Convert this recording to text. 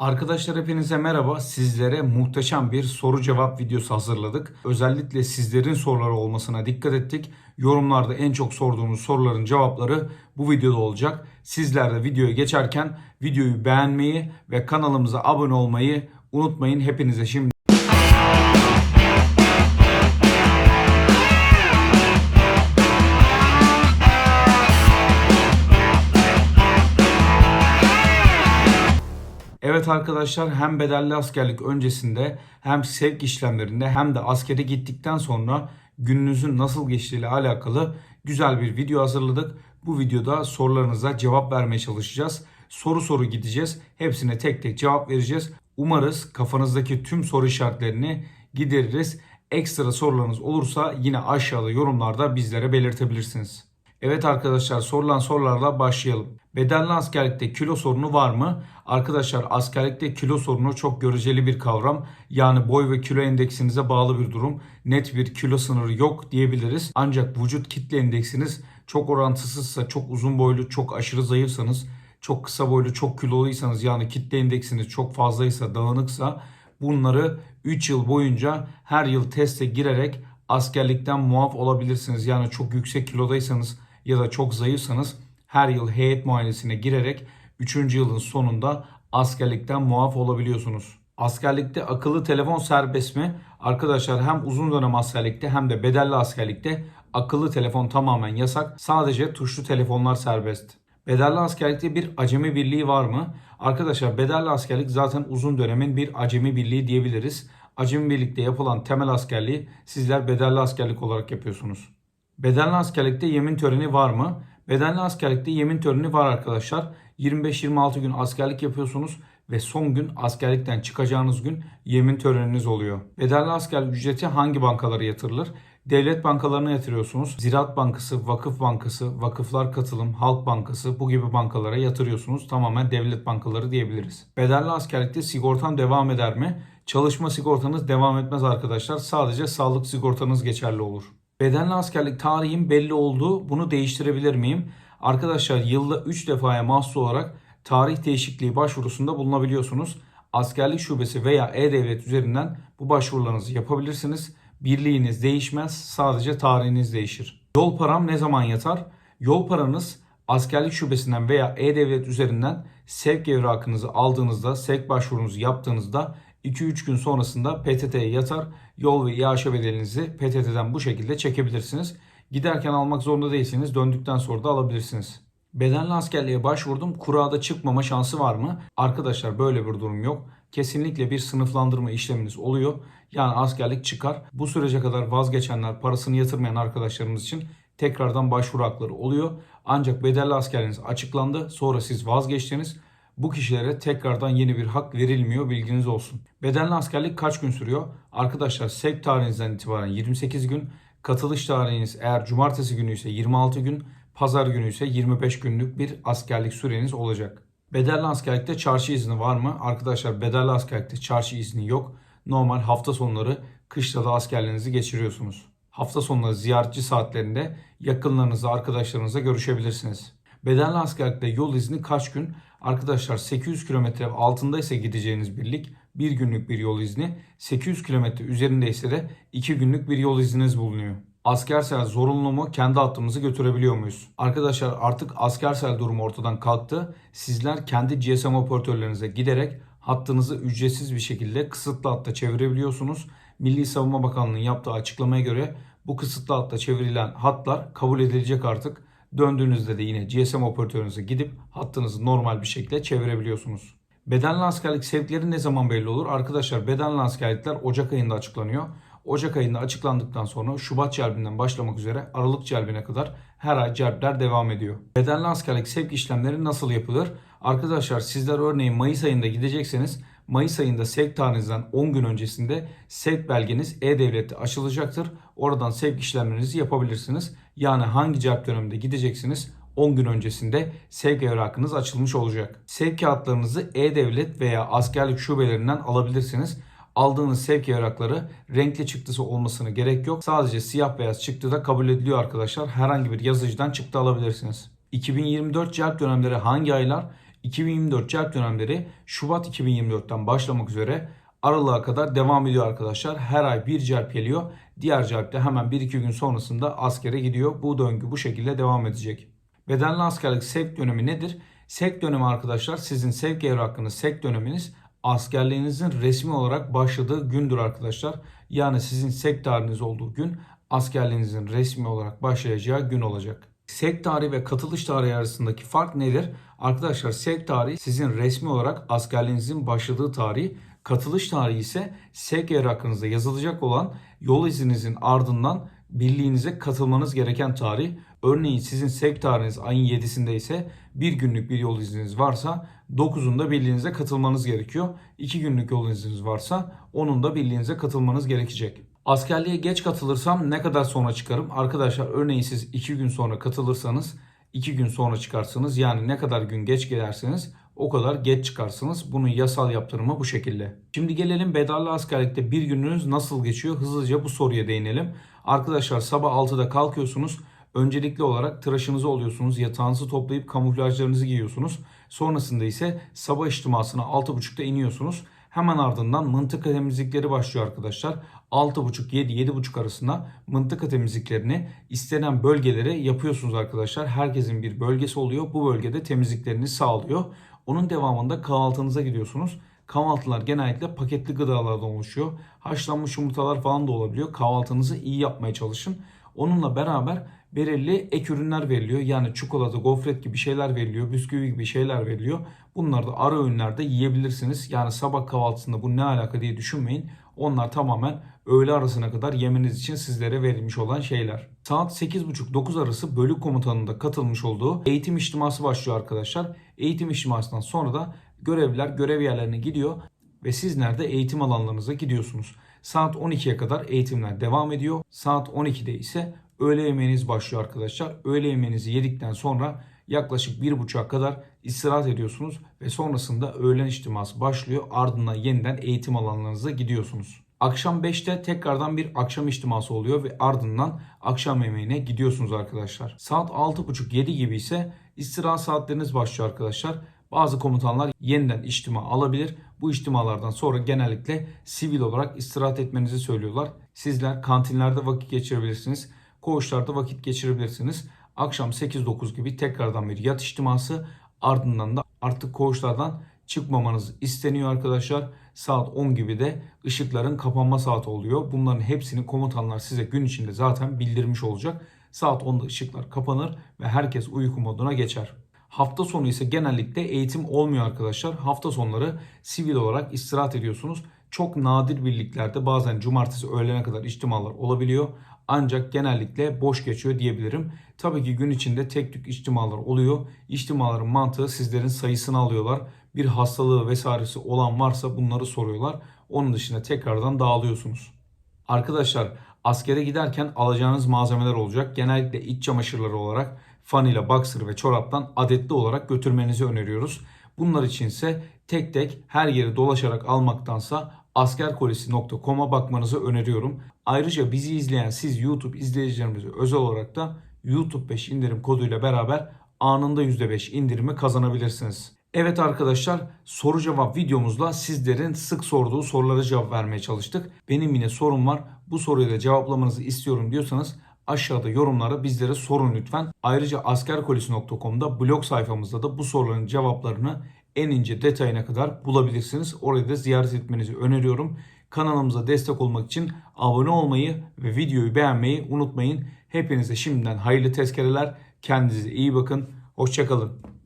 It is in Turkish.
Arkadaşlar hepinize merhaba. Sizlere muhteşem bir soru cevap videosu hazırladık. Özellikle sizlerin soruları olmasına dikkat ettik. Yorumlarda en çok sorduğunuz soruların cevapları bu videoda olacak. Sizler de videoya geçerken videoyu beğenmeyi ve kanalımıza abone olmayı unutmayın. Hepinize şimdi arkadaşlar hem bedelli askerlik öncesinde hem sevk işlemlerinde hem de askere gittikten sonra gününüzün nasıl geçtiğiyle alakalı güzel bir video hazırladık. Bu videoda sorularınıza cevap vermeye çalışacağız. Soru soru gideceğiz. Hepsine tek tek cevap vereceğiz. Umarız kafanızdaki tüm soru işaretlerini gideririz. Ekstra sorularınız olursa yine aşağıda yorumlarda bizlere belirtebilirsiniz. Evet arkadaşlar sorulan sorularla başlayalım. Bedelli askerlikte kilo sorunu var mı? Arkadaşlar askerlikte kilo sorunu çok göreceli bir kavram. Yani boy ve kilo endeksinize bağlı bir durum. Net bir kilo sınırı yok diyebiliriz. Ancak vücut kitle endeksiniz çok orantısızsa, çok uzun boylu, çok aşırı zayıfsanız, çok kısa boylu, çok kiloluysanız yani kitle endeksiniz çok fazlaysa, dağınıksa bunları 3 yıl boyunca her yıl teste girerek askerlikten muaf olabilirsiniz. Yani çok yüksek kilodaysanız ya da çok zayıfsanız her yıl heyet muayenesine girerek 3. yılın sonunda askerlikten muaf olabiliyorsunuz. Askerlikte akıllı telefon serbest mi? Arkadaşlar hem uzun dönem askerlikte hem de bedelli askerlikte akıllı telefon tamamen yasak. Sadece tuşlu telefonlar serbest. Bedelli askerlikte bir acemi birliği var mı? Arkadaşlar bedelli askerlik zaten uzun dönemin bir acemi birliği diyebiliriz. Acemi birlikte yapılan temel askerliği sizler bedelli askerlik olarak yapıyorsunuz. Bedelli askerlikte yemin töreni var mı? Bedelli askerlikte yemin töreni var arkadaşlar. 25-26 gün askerlik yapıyorsunuz ve son gün askerlikten çıkacağınız gün yemin töreniniz oluyor. Bedelli askerlik ücreti hangi bankalara yatırılır? Devlet bankalarına yatırıyorsunuz. Ziraat Bankası, Vakıf Bankası, Vakıflar Katılım, Halk Bankası bu gibi bankalara yatırıyorsunuz. Tamamen devlet bankaları diyebiliriz. Bedelli askerlikte sigortan devam eder mi? Çalışma sigortanız devam etmez arkadaşlar. Sadece sağlık sigortanız geçerli olur. Bedelli askerlik tarihim belli oldu. Bunu değiştirebilir miyim? Arkadaşlar yılda 3 defaya mahsus olarak tarih değişikliği başvurusunda bulunabiliyorsunuz. Askerlik şubesi veya E-Devlet üzerinden bu başvurularınızı yapabilirsiniz. Birliğiniz değişmez. Sadece tarihiniz değişir. Yol param ne zaman yatar? Yol paranız askerlik şubesinden veya E-Devlet üzerinden sevk evrakınızı aldığınızda, sevk başvurunuzu yaptığınızda 2-3 gün sonrasında PTT'ye yatar. Yol ve İAŞ bedelinizi PTT'den bu şekilde çekebilirsiniz. Giderken almak zorunda değilsiniz. Döndükten sonra da alabilirsiniz. Bedelli askerliğe başvurdum. Kurada çıkmama şansı var mı? Arkadaşlar böyle bir durum yok. Kesinlikle bir sınıflandırma işleminiz oluyor. Yani askerlik çıkar. Bu sürece kadar vazgeçenler, parasını yatırmayan arkadaşlarımız için tekrardan başvuru hakları oluyor. Ancak bedelli askerliğiniz açıklandı. Sonra siz vazgeçtiniz. Bu kişilere tekrardan yeni bir hak verilmiyor bilginiz olsun. Bedelli askerlik kaç gün sürüyor? Arkadaşlar sevk tarihinizden itibaren 28 gün, katılış tarihiniz eğer cumartesi günü ise 26 gün, pazar günü ise 25 günlük bir askerlik süreniz olacak. Bedelli askerlikte çarşı izni var mı? Arkadaşlar bedelli askerlikte çarşı izni yok. Normal hafta sonları kışla da askerliğinizi geçiriyorsunuz. Hafta sonları ziyaretçi saatlerinde yakınlarınızla, arkadaşlarınızla görüşebilirsiniz. Bedelli askerlikte yol izni kaç gün? Arkadaşlar 800 kilometre altındaysa gideceğiniz birlik bir günlük bir yol izni, 800 kilometre üzerindeyse de 2 günlük bir yol izniniz bulunuyor. Askersel zorunlu mu kendi hattımızı götürebiliyor muyuz? Arkadaşlar artık askersel durum ortadan kalktı. Sizler kendi GSM operatörlerinize giderek hattınızı ücretsiz bir şekilde kısıtlı hatta çevirebiliyorsunuz. Milli Savunma Bakanlığı'nın yaptığı açıklamaya göre bu kısıtlı hatta çevrilen hatlar kabul edilecek artık. Döndüğünüzde de yine GSM operatörünüze gidip hattınızı normal bir şekilde çevirebiliyorsunuz. Bedenli askerlik sevkleri ne zaman belli olur? Arkadaşlar bedenli askerlikler Ocak ayında açıklanıyor. Ocak ayında açıklandıktan sonra Şubat celbinden başlamak üzere Aralık celbine kadar her ay celpler devam ediyor. Bedenli askerlik sevk işlemleri nasıl yapılır? Arkadaşlar sizler örneğin Mayıs ayında gidecekseniz Mayıs ayında sevk tarihinizden 10 gün öncesinde sevk belgeniz E-Devlet'te açılacaktır. Oradan sevk işlemlerinizi yapabilirsiniz. Yani hangi celp döneminde gideceksiniz 10 gün öncesinde sevk evrakınız açılmış olacak. Sevk kağıtlarınızı E-Devlet veya askerlik şubelerinden alabilirsiniz. Aldığınız sevk evrakları renkli çıktısı olmasına gerek yok. Sadece siyah beyaz çıktı da kabul ediliyor arkadaşlar. Herhangi bir yazıcıdan çıktı alabilirsiniz. 2024 celp dönemleri hangi aylar? 2024 celp dönemleri Şubat 2024'ten başlamak üzere Aralık'a kadar devam ediyor arkadaşlar. Her ay bir celp geliyor. Diğer celp de hemen 1-2 gün sonrasında askere gidiyor. Bu döngü bu şekilde devam edecek. Bedelli askerlik sevk dönemi nedir? Sevk dönemi arkadaşlar sizin sevk evrakınız, sevk döneminiz askerliğinizin resmi olarak başladığı gündür arkadaşlar. Yani sizin sevk tarihiniz olduğu gün askerliğinizin resmi olarak başlayacağı gün olacak. Sevk tarihi ve katılış tarihi arasındaki fark nedir? Arkadaşlar sevk tarihi sizin resmi olarak askerliğinizin başladığı tarih. Katılış tarihi ise sevk evrakınızda yazılacak olan yol izinizin ardından birliğinize katılmanız gereken tarih. Örneğin sizin sevk tarihiniz ayın 7'sinde ise bir günlük bir yol izniniz varsa 9'unda birliğinize katılmanız gerekiyor. 2 günlük yol izniniz varsa onun da birliğinize katılmanız gerekecek. Askerliğe geç katılırsam ne kadar sonra çıkarım? Arkadaşlar örneğin siz 2 gün sonra katılırsanız 2 gün sonra çıkarsınız. Yani ne kadar gün geç gelirseniz o kadar geç çıkarsınız. Bunun yasal yaptırımı bu şekilde. Şimdi gelelim bedelli askerlikte bir gününüz nasıl geçiyor? Hızlıca bu soruya değinelim. Arkadaşlar sabah 6'da kalkıyorsunuz. Öncelikli olarak tıraşınızı oluyorsunuz. Yatağınızı toplayıp kamuflajlarınızı giyiyorsunuz. Sonrasında ise sabah içtimasına 6.30'da iniyorsunuz. Hemen ardından mıntıka temizlikleri başlıyor arkadaşlar. 6.30-7-7.30 arasında mıntıka temizliklerini istenen bölgelere yapıyorsunuz arkadaşlar. Herkesin bir bölgesi oluyor. Bu bölgede temizliklerini sağlıyor. Onun devamında kahvaltınıza gidiyorsunuz. Kahvaltılar genellikle paketli gıdalardan oluşuyor. Haşlanmış yumurtalar falan da olabiliyor. Kahvaltınızı iyi yapmaya çalışın. Onunla beraber belirli ek ürünler veriliyor. Yani çikolata, gofret gibi şeyler veriliyor. Bisküvi gibi şeyler veriliyor. Bunları da ara öğünlerde yiyebilirsiniz. Yani sabah kahvaltısında bu ne alaka diye düşünmeyin. Onlar tamamen öğle arasına kadar yemeniz için sizlere verilmiş olan şeyler. Saat 8.30-9 arası bölük komutanında katılmış olduğu eğitim içtiması başlıyor arkadaşlar. Eğitim içtimasından sonra da görevliler görev yerlerine gidiyor ve sizler de eğitim alanlarınıza gidiyorsunuz. Saat 12'ye kadar eğitimler devam ediyor. Saat 12'de ise öğle yemeğiniz başlıyor arkadaşlar. Öğle yemeğinizi yedikten sonra yaklaşık 1.30'a kadar istirahat ediyorsunuz ve sonrasında öğlen içtiması başlıyor. Ardından yeniden eğitim alanlarınıza gidiyorsunuz. Akşam 5'te tekrardan bir akşam içtiması oluyor ve ardından akşam yemeğine gidiyorsunuz arkadaşlar. Saat 6.30-7 gibi ise istirahat saatleriniz başlıyor arkadaşlar. Bazı komutanlar yeniden içtima alabilir. Bu içtimalardan sonra genellikle sivil olarak istirahat etmenizi söylüyorlar. Sizler kantinlerde vakit geçirebilirsiniz. Koğuşlarda vakit geçirebilirsiniz. Akşam 8-9 gibi tekrardan bir yat içtiması ardından da artık koğuşlardan çıkmamanız isteniyor arkadaşlar. Saat 10 gibi de ışıkların kapanma saati oluyor. Bunların hepsini komutanlar size gün içinde zaten bildirmiş olacak. Saat 10'da ışıklar kapanır ve herkes uyku moduna geçer. Hafta sonu ise genellikle eğitim olmuyor arkadaşlar. Hafta sonları sivil olarak istirahat ediyorsunuz. Çok nadir birliklerde bazen cumartesi öğlene kadar içtimalar olabiliyor. Ancak genellikle boş geçiyor diyebilirim. Tabii ki gün içinde tek tük içtimalar oluyor. İçtimaların mantığı sizlerin sayısını alıyorlar. Bir hastalığı vesairesi olan varsa bunları soruyorlar. Onun dışında tekrardan dağılıyorsunuz. Arkadaşlar askere giderken alacağınız malzemeler olacak. Genellikle iç çamaşırları olarak fanila, boxer ve çoraptan adetli olarak götürmenizi öneriyoruz. Bunlar için ise tek tek her yeri dolaşarak almaktansa askerkolisi.com'a bakmanızı öneriyorum. Ayrıca bizi izleyen siz YouTube izleyicilerimize özel olarak da YouTube 5 indirim koduyla beraber anında %5 indirimi kazanabilirsiniz. Evet arkadaşlar soru cevap videomuzla sizlerin sık sorduğu sorulara cevap vermeye çalıştık. Benim yine sorum var. Bu soruyu da cevaplamanızı istiyorum diyorsanız aşağıda yorumlara bizlere sorun lütfen. Ayrıca askerkolisi.com'da blog sayfamızda da bu soruların cevaplarını en ince detayına kadar bulabilirsiniz. Orayı da ziyaret etmenizi öneriyorum. Kanalımıza destek olmak için abone olmayı ve videoyu beğenmeyi unutmayın. Hepinize şimdiden hayırlı tezkereler. Kendinize iyi bakın. Hoşçakalın.